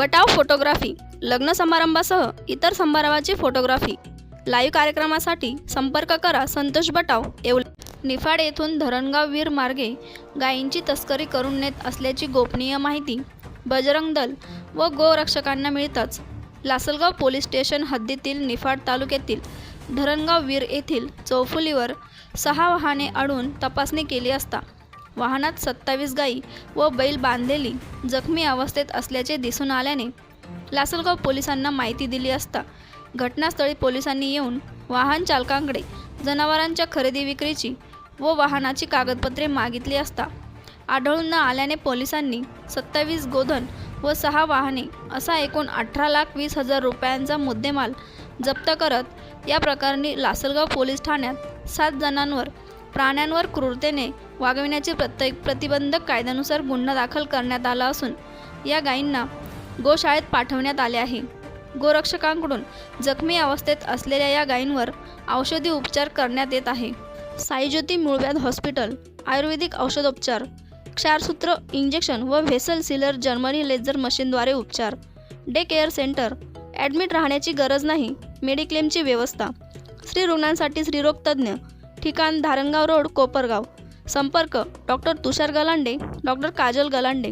बटाव photography लग्न समारंभासह इतर समारंभाची photography. Live कार्यक्रमासाठी संपर्क करा संतोष बटाव येवले निफाड येथून धरणगाव वीर मार्गे गायींची तस्करी करून नेत असल्याची गोपनीय माहिती बजरंग दल व गोरक्षकांना मिळताच लासलगाव पोलीस स्टेशन हद्दीतील निफाड तालुक्यातील धरणगाव वीर येथील चौफुलीवर सहा वाहने अडून तपासणी केली असता वाहनात सत्तावीस गायी व बैल बांधलेली जखमी अवस्थेत असल्याचे दिसून आल्याने लासलगाव पोलिसांना माहिती दिली असता घटनास्थळी पोलिसांनी येऊन वाहन चालकांकडे जनावरांच्या खरेदी विक्रीची व वाहनाची कागदपत्रे मागितली असता आढळून न आल्याने पोलिसांनी सत्तावीस गोधन व सहा वाहने असा एकूण अठरा लाख वीस हजार रुपयांचा मुद्देमाल जप्त करत या प्रकरणी लासलगाव पोलीस ठाण्यात सात जणांवर प्राण्यांवर क्रूरतेने वागविण्याचे प्रत्येक प्रतिबंधक कायद्यानुसार गुन्हा दाखल करण्यात आला असून या गायींना गोशाळेत पाठवण्यात आले आहे. गोरक्षकांकडून जखमी अवस्थेत असलेल्या या गायींवर औषधी उपचार करण्यात येत आहे. साईज्योती मूळव्याध हॉस्पिटल आयुर्वेदिक औषधोपचार क्षारसूत्र इंजेक्शन व व्हेसल सिलर जर्मनी लेझर मशीनद्वारे उपचार डे केअर सेंटर ॲडमिट राहण्याची गरज नाही मेडिक्लेमची व्यवस्था स्त्री रुग्णांसाठी स्त्रीरोग तज्ज्ञ ठिकाण धारणगाव रोड कोपरगाव. संपर्क डॉक्टर तुषार गलांडे डॉक्टर काजल गलांडे.